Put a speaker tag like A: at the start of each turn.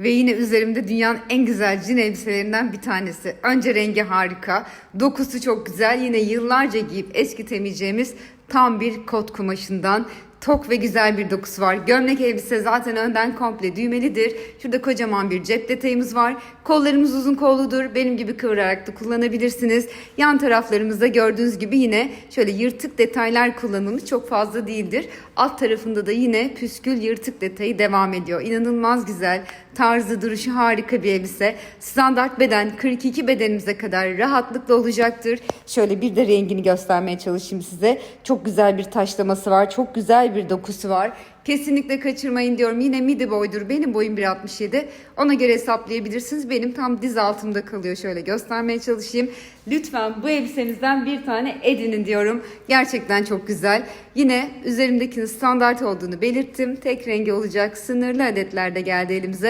A: Ve yine üzerimde dünyanın en güzel cin elbiselerinden bir tanesi. Önce rengi harika, dokusu çok güzel. Yine yıllarca giyip eskitemeyeceğimiz tam bir kot kumaşından. Tok ve güzel bir dokusu var. Gömlek elbise zaten önden komple düğmelidir. Şurada kocaman bir cep detayımız var. Kollarımız uzun kolludur. Benim gibi kıvırarak da kullanabilirsiniz. Yan taraflarımızda gördüğünüz gibi yine şöyle yırtık detaylar kullanılmış çok fazla değildir. Alt tarafında da yine püskül yırtık detayı devam ediyor. İnanılmaz güzel. Tarzı duruşu harika bir elbise. Standart beden 42 bedenimize kadar rahatlıkla olacaktır. Şöyle bir de rengini göstermeye çalışayım size. Çok güzel bir taşlaması var. Çok güzel bir dokusu var. Kesinlikle kaçırmayın diyorum. Yine midi boydur. Benim boyum 1.67. Ona göre hesaplayabilirsiniz. Benim tam diz altımda kalıyor. Şöyle göstermeye çalışayım. Lütfen bu elbisenizden bir tane edinin diyorum. Gerçekten çok güzel. Yine üzerimdekinin standart olduğunu belirttim. Tek rengi olacak. Sınırlı adetlerde geldi elimize.